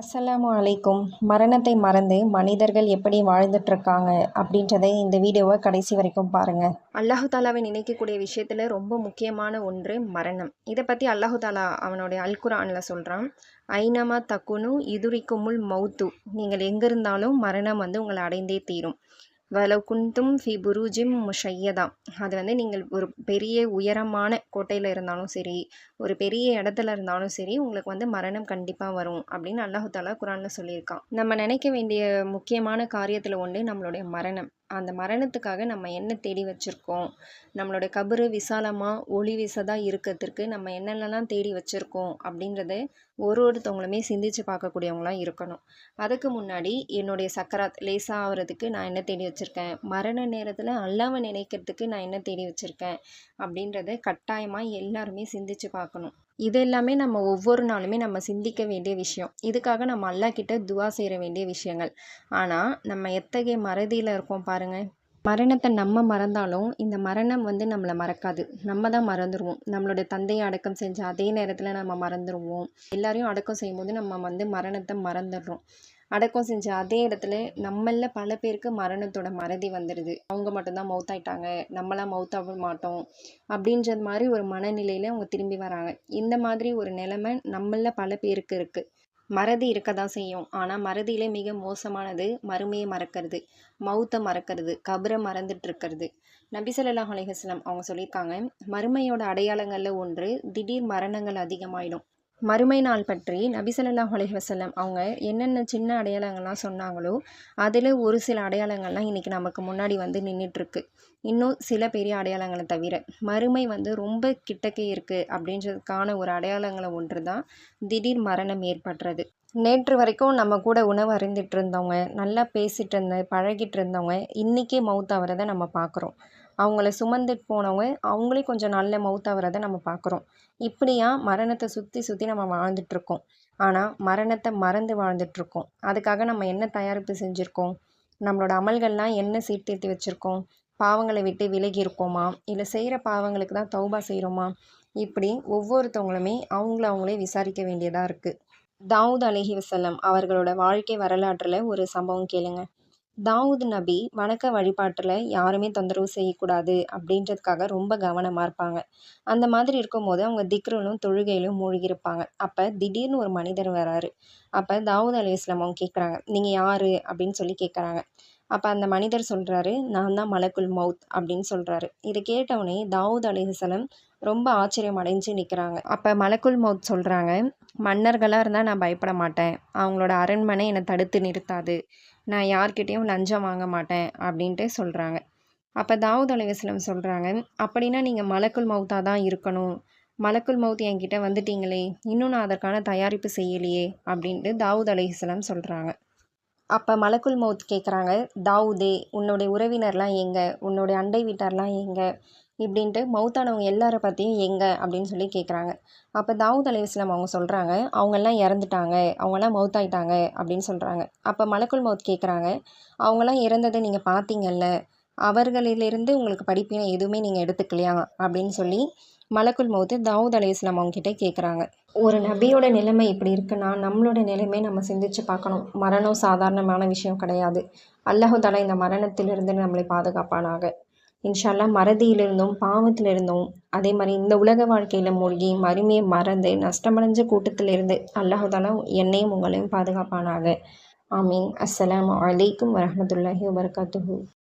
அஸ்ஸலாமு அலைக்கும். மரணத்தை மறந்து மனிதர்கள் எப்படி வாழ்ந்துட்டுருக்காங்க அப்படின்றதை இந்த வீடியோவை கடைசி வரைக்கும் பாருங்கள் அல்லாஹு தாலாவை நினைக்கக்கூடிய விஷயத்தில் ரொம்ப முக்கியமான ஒன்று மரணம். இதை பற்றி அல்லாஹு தாலா அவனுடைய அல்குரானில் சொல்கிறான் ஐனமா தக்குனு இதுரிக்குமுல் மௌத்து நீங்கள் எங்கே இருந்தாலும் மரணம் வந்து உங்களை அடைந்தே தீரும். வலவ் குந்தும் ஃபி புருஜிம் முஷையதா. அது வந்து நீங்கள் ஒரு பெரிய உயரமான கோட்டையில் இருந்தாலும் சரி ஒரு பெரிய இடத்துல இருந்தாலும் சரி உங்களுக்கு வந்து மரணம் கண்டிப்பாக வரும் அப்படின்னு அல்லாஹு தாலா குரானில் சொல்லியிருக்கான். நம்ம நினைக்க வேண்டிய முக்கியமான காரியத்தில் ஒன்று நம்மளுடைய மரணம். அந்த மரணத்துக்காக நம்ம என்ன தேடி வச்சுருக்கோம்? நம்மளோட கபரு விசாலமாக ஒளி வீசதாக இருக்கிறதுக்கு நம்ம என்னென்னலாம் தேடி வச்சுருக்கோம்? அப்படின்றத ஒரு ஒருத்தவங்களுமே சிந்தித்து பார்க்கக்கூடியவங்களாம் இருக்கணும். அதுக்கு முன்னாடி என்னுடைய சக்கராத் லேசாக ஆகிறதுக்கு நான் என்ன தேடி வச்சுருக்கேன்? மரண நேரத்தில் அல்லாமல் நினைக்கிறதுக்கு நான் என்ன தேடி வச்சுருக்கேன்? அப்படின்றத கட்டாயமாக எல்லாருமே சிந்தித்து பார்க்கணும். இது எல்லாமே நம்ம ஒவ்வொரு நாளுமே நம்ம சிந்திக்க வேண்டிய விஷயம். இதுக்காக நம்ம அல்லா கிட்ட துவா செய்ய வேண்டிய விஷயங்கள். ஆனால் நம்ம எத்தகைய மறதியில் இருக்கோம் பாருங்கள் மரணத்தை நம்ம மறந்தாலும் இந்த மரணம் வந்து நம்மளை மறக்காது. நம்ம தான் மறந்துடுவோம் நம்மளுடைய தந்தையை அடக்கம் செஞ்ச அதே நேரத்தில் நம்ம மறந்துடுவோம் எல்லாரையும் அடக்கம் செய்யும்போது நம்ம வந்து மரணத்தை மறந்துடுறோம். அடக்கம் செஞ்ச அதே இடத்துல நம்மள பல பேருக்கு மரணத்தோட மறதி வந்துடுது அவங்க மட்டும்தான் மவுத்தாயிட்டாங்க நம்மளாம் மவுத்தாக மாட்டோம். அப்படின்றது மாதிரி ஒரு மனநிலையில் அவங்க திரும்பி வராங்க. இந்த மாதிரி ஒரு நிலைமை நம்மள பல பேருக்கு இருக்குது மறதி இருக்க தான் செய்யும். ஆனால் மறதியிலே மிக மோசமானது மறுமையை மறக்கிறது. மௌத்தை மறக்கிறது. கபரை மறந்துட்டு இருக்கிறது. நபிசல்லா அலிஹஸ்லாம் அவங்க சொல்லியிருக்காங்க மறுமையோட அடையாளங்களில் ஒன்று திடீர் மரணங்கள் அதிகமாயிடும். மறுமை நாள் பற்றி நபிசல்லா அலஹி வசல்லம் அவங்க என்னென்ன சின்ன அடையாளங்கள்லாம் சொன்னாங்களோ அதில் ஒரு சில அடையாளங்கள்லாம் இன்றைக்கி நமக்கு முன்னாடி வந்து நின்றுட்டுருக்கு இன்னும் சில பெரிய அடையாளங்களை தவிர மறுமை வந்து ரொம்ப கிட்டக்கே இருக்குது அப்படின்றதுக்கான ஒரு அடையாளங்களை ஒன்று தான் திடீர் மரணம் ஏற்படுறது. நேற்று வரைக்கும் நம்ம கூட உணவு அறிந்துட்டு இருந்தவங்க நல்லா பேசிகிட்டு இருந்த பழகிட்டு இருந்தவங்க இன்றைக்கே மவுத் ஆகிறத நம்ம பார்க்குறோம். அவங்கள சுமந்துட்டு போனவங்க அவங்களே கொஞ்சம் நல்ல மவுத்தாகிறத நம்ம பார்க்குறோம் இப்படியா மரணத்தை சுற்றி சுற்றி நம்ம வாழ்ந்துட்டுருக்கோம் ஆனால் மரணத்தை மறந்து வாழ்ந்துட்டுருக்கோம் அதுக்காக நம்ம என்ன தயாரிப்பு செஞ்சுருக்கோம்? நம்மளோட அமல்கள்லாம் என்ன சீர்திருத்தி வச்சுருக்கோம்? பாவங்களை விட்டு விலகி இருக்கோமா? இல்லை செய்கிற பாவங்களுக்கு தான் தௌபா செய்கிறோமா இப்படி ஒவ்வொருத்தவங்களுமே அவங்கள அவங்களே விசாரிக்க வேண்டியதாக இருக்குது தாவூத் அலஹி வசல்லம் அவர்களோட வாழ்க்கை வரலாற்றில் ஒரு சம்பவம் கேளுங்க. தாவூத் நபி வணக்க வழிபாட்டில் யாருமே தொந்தரவு செய்யக்கூடாது அப்படின்றதுக்காக ரொம்ப கவனமாக இருப்பாங்க. அந்த மாதிரி இருக்கும்போது அவங்க திக்ருலும் தொழுகையிலும் மூழ்கியிருப்பாங்க. அப்போ திடீர்னு ஒரு மனிதர் வராரு. அப்போ தாவூத் அலி இஸ்லாம் அவங்க கேட்குறாங்க நீங்கள் யார்? அப்படின்னு சொல்லி கேட்குறாங்க அப்போ அந்த மனிதர் சொல்கிறாரு நான் தான் மலக்குல் மவுத் அப்படின்னு சொல்கிறாரு இதை கேட்டவுடனே தாவூத் அலிஹசலம் ரொம்ப ஆச்சரியம் அடைஞ்சு நிற்கிறாங்க அப்போ மலக்குல் மவுத் சொல்கிறாங்க மன்னர்களாக இருந்தால் நான் பயப்பட மாட்டேன். அவங்களோட அரண்மனை என்னை தடுத்து நிறுத்தாது. நான் யார்கிட்டேயும் லஞ்சம் வாங்க மாட்டேன் அப்படின்ட்டு சொல்கிறாங்க அப்போ தாவூத் அலைவாஸ்லம் சொல்கிறாங்க அப்படின்னா நீங்கள் மலக்குள் மவுத்தாக தான் இருக்கணும். மலக்குள் மவுத் என்கிட்ட வந்துட்டீங்களே இன்னும் நான் அதற்கான தயாரிப்பு செய்யலையே அப்படின்ட்டு தாவூத் அலைஹிஸ்லாம் சொல்கிறாங்க அப்போ மலக்குள் மவுத் கேட்குறாங்க தாவூதே உன்னுடைய உறவினர்லாம் எங்கே? உன்னுடைய அண்டை வீட்டார்லாம் எங்கே? இப்படின்ட்டு மவுத்தானவங்க எல்லாரை பற்றியும் எங்கே அப்படின்னு சொல்லி கேட்குறாங்க அப்போ தாவூத் அலி இஸ்லாம் அவங்க சொல்கிறாங்க அவங்கெல்லாம் இறந்துட்டாங்க அவங்கெல்லாம் மவுத்தாயிட்டாங்க அப்படின்னு சொல்கிறாங்க அப்போ மலக்குள் மவுத் கேட்குறாங்க அவங்களாம் இறந்ததை நீங்கள் பார்த்தீங்கல்ல அவர்களிலிருந்து உங்களுக்கு படிப்பினை எதுவுமே நீங்கள் எடுத்துக்கலையா? அப்படின்னு சொல்லி மலக்குள் மவுத்து தாவூத் அலி இஸ்லாம் அவங்ககிட்ட கேட்குறாங்க ஒரு நபியோட நிலைமை இப்படி இருக்குன்னா நம்மளோட நிலைமை நம்ம சிந்திச்சு பார்க்கணும். மரணம் சாதாரணமான விஷயம் கிடையாது. அல்லாஹு தலா இந்த மரணத்திலிருந்து நம்மளை பாதுகாப்பானாக. இன்ஷால்லா மறதியிலிருந்தும் பாவத்திலிருந்தும் அதே மாதிரி இந்த உலக வாழ்க்கையில் மூழ்கி மறுமையை மறந்து நஷ்டமடைஞ்ச கூட்டத்திலிருந்து அல்லாஹாலா என்னையும் உங்களையும் பாதுகாப்பானாக. ஆமீன். அஸ்ஸலாம் வலைக்கம் வரமத்துல்லாஹி வபர்காத்துஹூ.